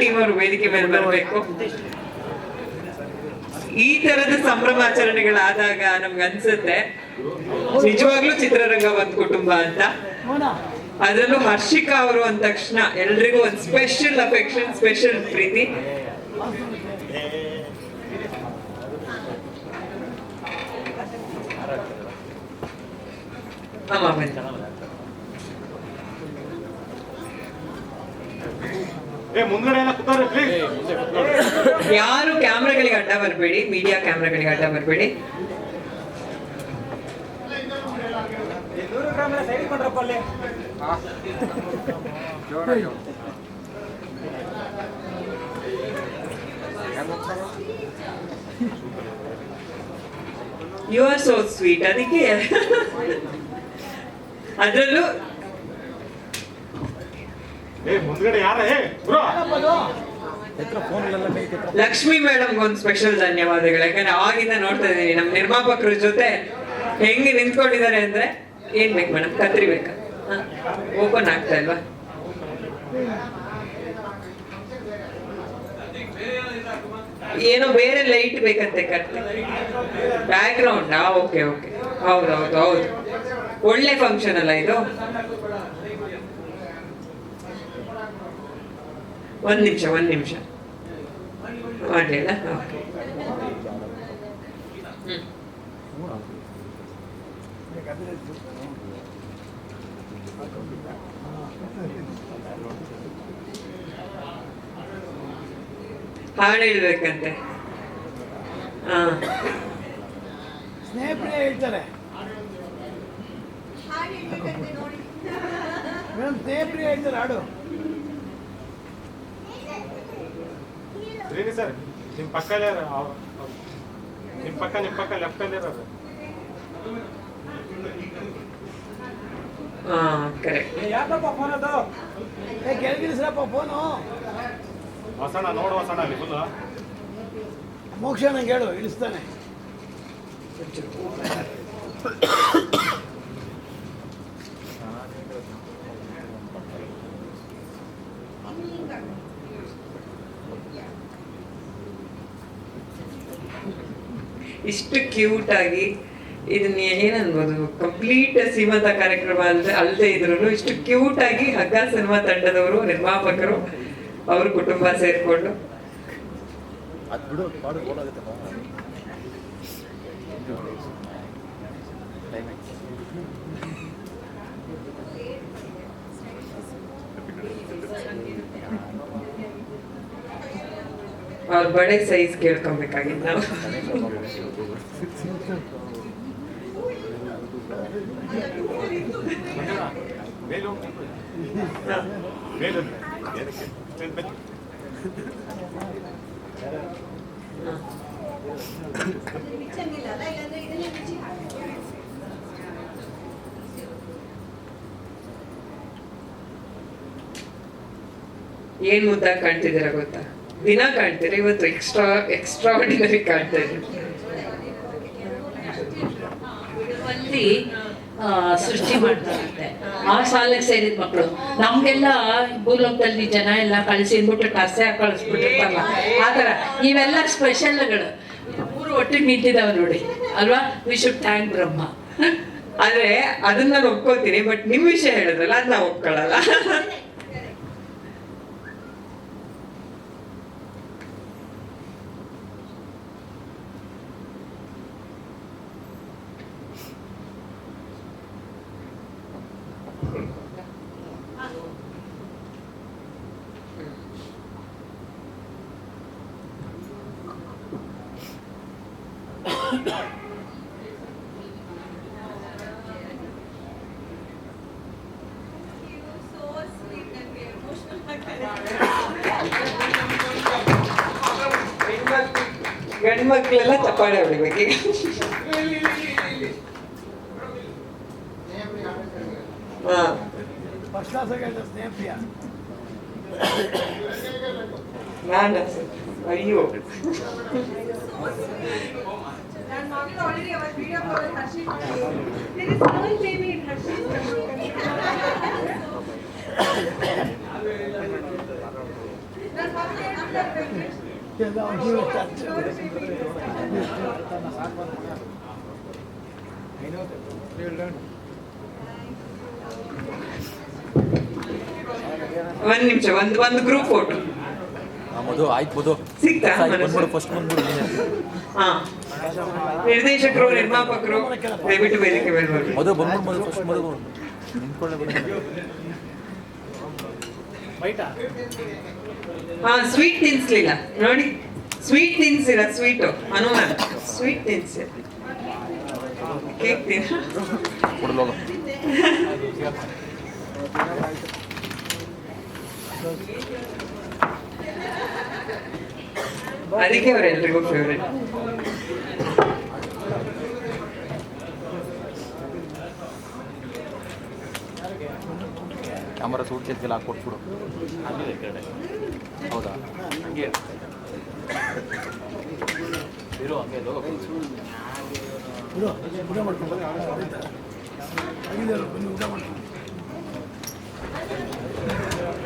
Team ಅವರು ವೇದಿಕೆ ಮೇಲೆ ಬರಬೇಕು. ಈ ತರದ ಸಂಭ್ರಮಾಚರಣೆಗಳಾದಾಗ ನಮ್ಗೆ ಅನ್ಸುತ್ತೆ ನಿಜವಾಗ್ಲೂ ಚಿತ್ರರಂಗ ಒಂದ್ ಕುಟುಂಬ ಅಂತ. ಅದರಲ್ಲೂ ಹರ್ಷಿಕಾ ಅವರು ಅಂದ ತಕ್ಷಣ ಎಲ್ರಿಗೂ ಒಂದು ಸ್ಪೆಷಲ್ ಅಫೆಕ್ಷನ್ ಸ್ಪೆಷಲ್ ಪ್ರೀತಿ. ಅಮ್ಮ ಬನ್ನಿ ಏ ಮುಂದ್ಗಡೆ ಎಲ್ಲ ಕೂತಾರೆ ಪ್ಲೀಸ್ ಯಾರು ಕ್ಯಾಮ್ರಾಗಳಿಗೆ ಅಡ್ಡ ಬರಬೇಡಿ ಮೀಡಿಯಾ ಕ್ಯಾಮ್ರಾಗಳಿಗೆ ಅಡ್ಡ ಬರಬೇಡಿ. ಯು ಆರ್ ಸೋ ಸ್ವೀಟ್ ಅದಕ್ಕೆ. ಅದರಲ್ಲೂ ಲಕ್ಷ್ಮಿ ಮೇಡಮ್ ಒಂದು ಸ್ಪೆಷಲ್ ಧನ್ಯವಾದಗಳು. ಯಾಕಂದ್ರೆ ಆಗಿಂದ ನೋಡ್ತಾ ಇದ್ದೀನಿ, ನಮ್ಮ ನಿರ್ಮಾಪಕರ ಜೊತೆ ಹೆಂಗೆ ನಿಂತ್ಕೊಂಡಿದ್ದಾರೆ ಅಂದ್ರೆ ಏನ್ ಬೇಕು ಮೇಡಮ್? ಕತ್ರಿ ಬೇಕಾ? ಓಪನ್ ಆಗ್ತಾ ಇಲ್ವಾ? ಏನೋ ಬೇರೆ ಲೈಟ್ ಬೇಕಂತೆ ಕತ್ತೆ ಬ್ಯಾಕ್ ಗ್ರೌಂಡ್ ಓಕೆ ಓಕೆ ಹೌದು ಹೌದು. ಹೌದು ಒಳ್ಳೆ ಫಂಕ್ಷನ್ ಅಲ್ಲ ಇದು? ಒಂದ್ ನಿಮಿಷ ಒಂದು ನಿಮಿಷ. ಮಾಡಲಿಲ್ಲ ಓಕೆ ಹಾಡು ಹೇಳ್ಬೇಕಂತೆ. ಹಾಂ. ಸ್ನೇಹಿತರೆ ಹೇಳ್ತಾರೆ. ಮೇಡಮ್ ಸ್ನೇಹಿತರೆ ಹೇಳ್ತಾರೆ ಹಾಡು. ಶ್ರೀನಿ ಸರ್ ನಿಮ್ ಪಕ್ಕಲ್ಲೇ ನಿಮ್ಮ ಪಕ್ಕ ನಿಮ್ ಪಕ್ಕ ಲೆಫ್ಟ್ ಅಲ್ಲಿ ಇರೋದು ಯಾಕಪ್ಪ ಫೋನ್ ಅದು? ಏ ಕೆಳಗಿಳಿಸ್ರಪ್ಪ ಫೋನು ಹೊಸಣ ನೋಡು ಹೊಸಣ ಅಲ್ಲಿ ಫುಲ್ ಮೋಕ್ಷ ನಂಗೆ ಹೇಳು ಇಳಿಸ್ತಾನೆ ಇಷ್ಟು ಕ್ಯೂಟ್ ಆಗಿ ಇದನ್ನ ಏನನ್ಬೋದು ಕಂಪ್ಲೀಟ್ ಸೀಮಂತ ಕಾರ್ಯಕ್ರಮ ಅಲ್ಲದೆ ಅಲ್ಲದೆ ಇದ್ರು ಇಷ್ಟು ಕ್ಯೂಟ್ ಆಗಿ ಹಗ್ಗ ಸಿನಿಮಾ ತಂಡದವರು ನಿರ್ಮಾಪಕರು ಅವ್ರ ಕುಟುಂಬ ಸೇರ್ಕೊಂಡು. ಅವ್ರ ಬಳೆ ಸೈಜ್ ಕೇಳ್ಕೊಬೇಕಾಗಿತ್ತು ನಾವು. ಏನ್ ಮುದ್ದಾಗ ಕಾಣ್ತಿದ್ದೀರಾ ಗೊತ್ತಾ ದಿನ ಕಾಣ್ತೀರಿ ಇವತ್ತು ಎಕ್ಸ್ಟ್ರಾ ಎಕ್ಸ್ಟ್ರಾ ಆರ್ಡಿನರಿ ಕಾಣ್ತಾ ಇದ್ದೀರಿ ಸೃಷ್ಟಿ ಮಾಡ್ತಾರಂತೆ ಆ ಶಾಲೆಗೆ ಸೇರಿದ ಮಕ್ಕಳು. ನಮ್ಗೆಲ್ಲ ಭೂಲೋಕದಲ್ಲಿ ಜನ ಎಲ್ಲ ಕಳಿಸಿ ಅಂದ್ಬಿಟ್ಟು ಟಸೆ ಕಳಿಸ್ಬಿಟ್ಟಿರ್ತಾರಲ್ಲ ಆ ಥರ. ಇವೆಲ್ಲ ಸ್ಪೆಷಲ್ಗಳು ಮೂರು ಒಟ್ಟಿಗೆ ನಿಂತಿದ್ದಾವೆ ನೋಡಿ. ಅಲ್ವಾ? ವಿ ಶುಡ್ ಥ್ಯಾಂಕ್ ಬ್ರಹ್ಮ ಆದರೆ ಅದನ್ನ ನಾನು ಒಪ್ಕೋತೀನಿ ಬಟ್ ನಿಮ್ಮ ವಿಷಯ ಹೇಳಿದ್ರಲ್ಲ ಅದನ್ನ ನಾವು ಒಪ್ಕೊಳ್ಳಲ್ಲ. ಗಂಡ್ ಮಕ್ಳೆಲ್ಲ ಚಪ್ಪಾಳೆ ಹೊಡಿಬೇಕು ಈಗ ಹಾ ಫಸ್ಟ್ ಕ್ಲಾಸ್ ಹೇಳ್ತಾರೆ ಸ್ನೇಹಿತ ನಾನು ಅಯ್ಯೋ ನನ್ನ ಮಗಳು already ಅವತ್ತು video call ಅಲ್ಲಿ Harshit There is no baby in Harshit. ನನ್ನ ಮಗನಿಗೆ ಹೇಳ್ಬಿಟ್ಟಾರೆ ವೆಂಕಟೇಶ್. ಎಲ್ಲ ಅವ್ನಿಗೆ ಖರ್ಚು. ಒಂದ್ ನಿಮಿಷ ಒಂದ್ ಒಂದು ಗ್ರೂಪ್ ಫೋಟೋ ಆ, ಮಧು ಆಯ್ತು ಮಧು. ಸಿಕ್ತಾ ಆಯ್ತು, ಮನಸ್ಸು? ಬಂದ್ಬಿಡು ಫಸ್ಟ್ ಬಂದ್ಬಿಡು ನಿರ್ದೇಶಕರು ನಿರ್ಮಾಪಕರು ದಯವಿಟ್ಟು ವೇದಿಕೆ ಮೇಲೆ. ಮಧು ಬಂದ್ಬಿಡು ಮಧು ಫಸ್ಟ್ ಮಧು ನಿಂತ್ಕೊಳ್ಳೆ ಬಂದು ಬೈಟಾ ಹಾ ಸ್ವೀಟ್ ತಿನ್ಸ್ಲಿಲ್ಲ. ನೋಡಿ ಸ್ವೀಟ್ ತಿನ್ಸಿಲ್ಲ ಸ್ವೀಟು ಹನುಮಾನ್ ಸ್ವೀಟ್ ತಿನ್ಸಿ. ಕೇಕ್ ತಿನ್ ಕೊಡಲೋಗ ಅದಕ್ಕೆ ಅವರೆಲ್ರಿಗೂ ಫೇವ್ರೆಟ್ ಕ್ಯಾಮರಾ ಸೂಟ್ ಕೇಸ್ಗೆಲ್ಲ ಹಾಕ್ಕೊಟ್ಬಿಡು ಹೌದಾ? ಹಂಗೆ ಇರೋ ಹಂಗೆ ಊಟ ಊಟ ಮಾಡ್ಕೊಂಡು.